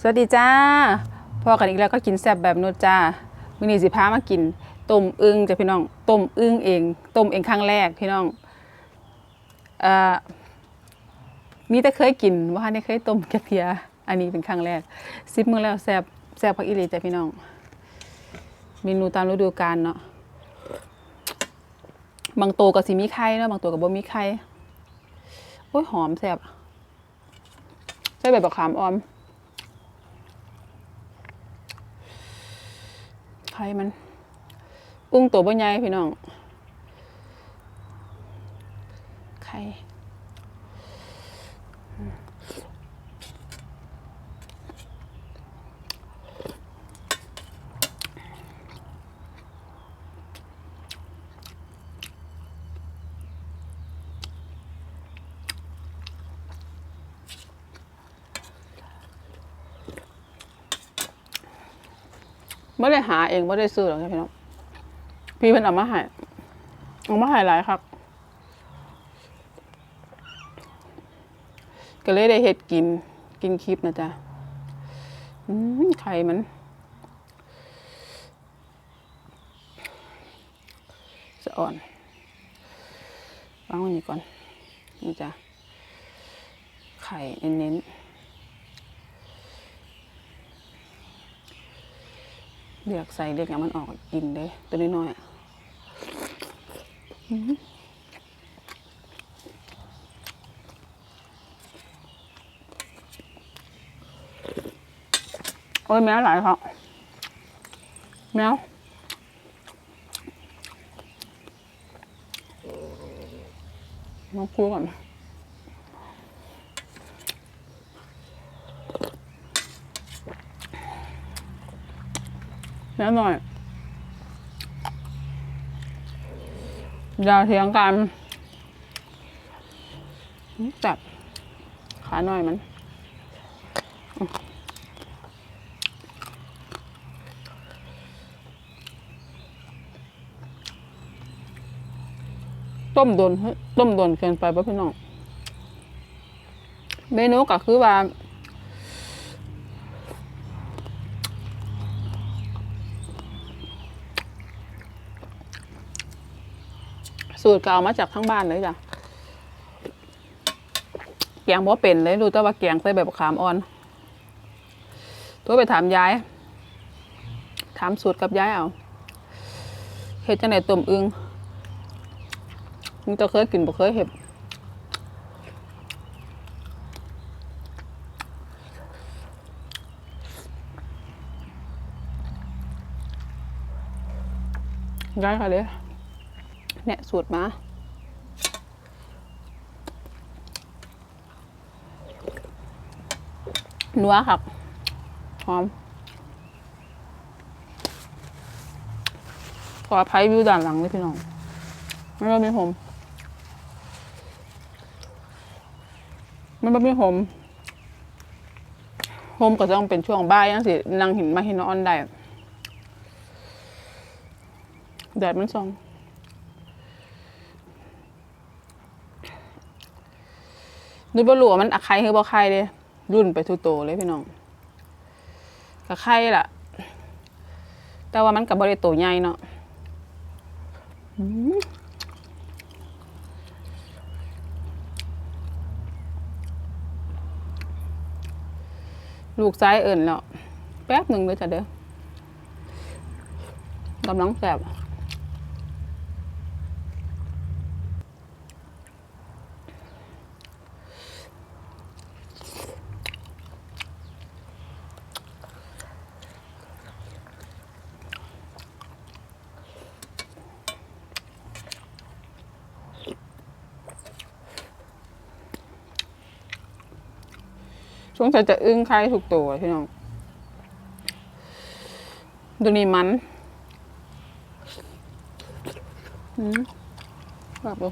สวัสดีจ้าพอกันอีกแล้วก็กินแซ่บแบบนุชจ้ามื้อนี้สิพามากินต้มอึ่งจ้ะพี่น้องต้มอึ่งเองต้มเองครั้งแรกพี่น้องเอ่อมีแต่เคยกินว่าได้เคยต้มแกเทียอันนี้เป็นครั้งแรกซิปมื้อแล้วแซ่บแซ่บพักอีหลีจ้ะพี่น้อง เมนูตามฤดูกาลเนาะบางตัวก็สิมีไข่เนาะบางตัวก็บ่มีไข่โอ้ยหอมแซ่บใส่ใบบักขามออม ข่มันอุ้งตัวบ่ใหญ่พี่น้องไข่ ไม่ได้หาเองไม่ได้ซื้อหรอกพี่น้องพี่เพิ่นเอามาให้เอามาให้หลายครับก็เลยได้เฮ็ดกินกินคลิปนะจ๊ะไข่มัน สะอ่อนวางไว้นี่ก่อน นี่จ้ะ ไข่เน้นๆ เลือกใส่เลือกอย่างมันออกกินเลยตัวน้อยๆอะอื้อหือโอ้ยแมวหลายครับแมวมาคู่ก่อน แม่หน่อย อย่าเถียงกันจับขาหน่อยมันต้มโดนเฮ้ยต้มโดนเกินไปป่ะพี่น้อง เมนูก็คือว่า สูตรก็เอามาจากทั้งบ้านเลยจ้ะแกงบ่เป็นเลยรู้แต่ว่าแกงใส่ใบบขามอ่อนตัวไปถามยาย ถามสูตรกับยายเอาเฮ็ดจังไหนต้มอึงมึงจะเคยกินบ่เคยเฮ็ดยายค่ะเลย เนี่ยสูตรมานัวครับหอมขออภัยวิวด้านหลังเลยพี่น้องไม่ว่ามีผมไม่ว่ามีผมผมก็ต้องเป็นช่วงบ่ายนั่นสินั่งหินมาหินนอนได้แดดมันส่อง นึกว่หลัวมันอะไข่คือบ่ไข่เลยรุ่นไปทุโตเลยพี่น้องก็ไข่ล่ะ แต่ว่ามันกับบริโตใหญ่เนาะอืมลูกซ้ายเอิ่นแล้ว แป๊บหนึ่งเลยจ้ะเด้อกำลังแสบ ช่วงใส่จะอึ้งไข่ถูกตัวพี่น้องตัวนี้มันอืมแบบดู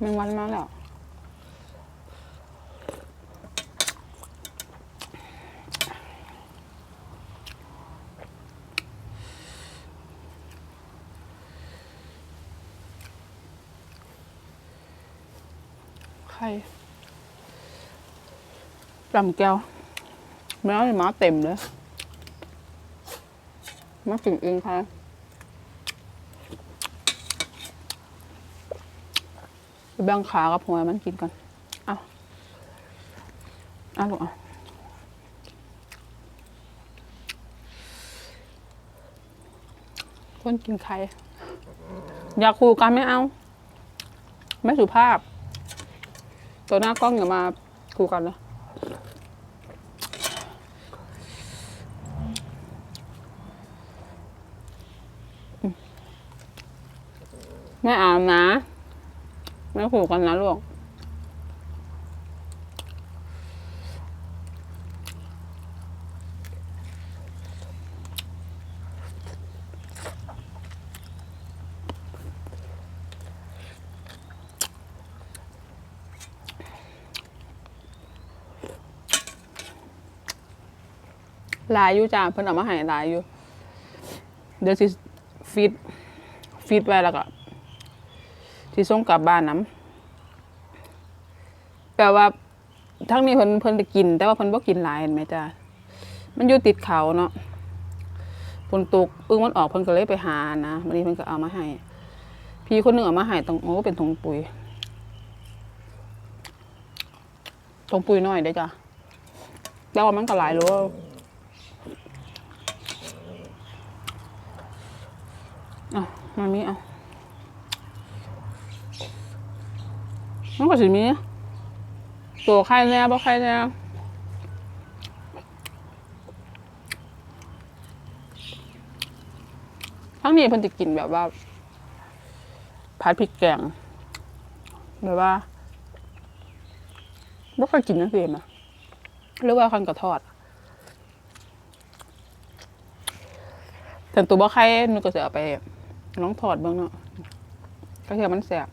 มันวันมาแล้ว ไข่ลำแก้วแมวนี่หมาเต็มเลยมาถึงเองค่ะแบ่งขากับหัวมันกินก่อนเอาเอาลูกเอาคนกินไข่ อยากคู่กันไม่เอา ไม่สุภาพ ตัวหน้ากล้องอย่ามาคู่กันเลยอืมไม่อานะ ไม่ขู่กันนะลูก หลายอยู่จ้าเพิ่นเอามาให้หลายอยู่ เดี๋ยวสิฟีดฟีดไว้แล้วก็สิส่งกลับบ้านน้ำแปลว่าทั้งนี้เพิ่นเพิ่นได้กิน แต่ว่าเพิ่นบ่กินหลายเห็นไหมจ้ามันอยู่ติดเขาเนาะฝนตกอึ้งมันออกเพิ่นก็เลยไปหานะวันนี้เพิ่นก็เอามาให้ พี่คนหนึงเอามาให้ตรงโอ้เป็นถุงปุ๋ยถุงปุ๋ยน้อยเด้จ้ะแต่ว่ามันก็หลายโอะมามีเอามันก็สิมีตัวไข่แน่บ่ไข่แน่ทั้งนี้เพิ่นจะกินแบบว่าผัดพริกแกงแบบว่าบ่เคยกินจังซี่มาหรือว่าคันกระทอดแต่ตัวบ่ไข่หนูก็จะเอาไป น้องถอดเบ้างเนาะก็คือมันแสบ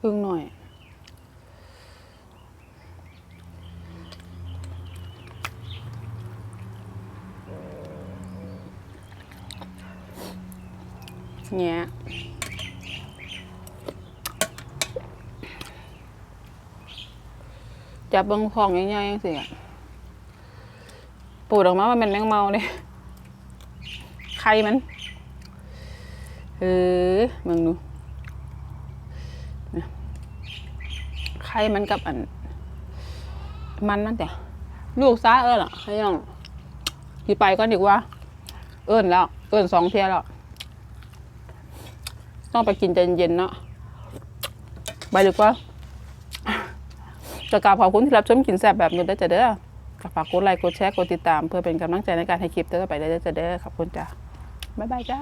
พึ่งหน่อย เงี้ยจับเบิ้งพองใหญ่ๆจังสิปูดออกมามันเป็นแมงเมาเลย ข่มันเออมึงดูนะไข่มันกับอัน มันนั่นแต่ลูกซ้าเอิญอะให้ยังที่ไปก็ดีกว่า เอิญแล้ว เอิญสองเทียแล้ว ต้องไปกินใจเย็นๆเนาะไปดีกว่าจะกราบขอบคุณที่รับชมกินแซ่บแบบนี้ได้จะเด้อฝากกดไลค์กดแชร์กดติดตาม เพื่อเป็นกำลังใจในการให้คลิปต่อไปได้จะเด้อขอบคุณจ้ะ บ๊ายบายจ้า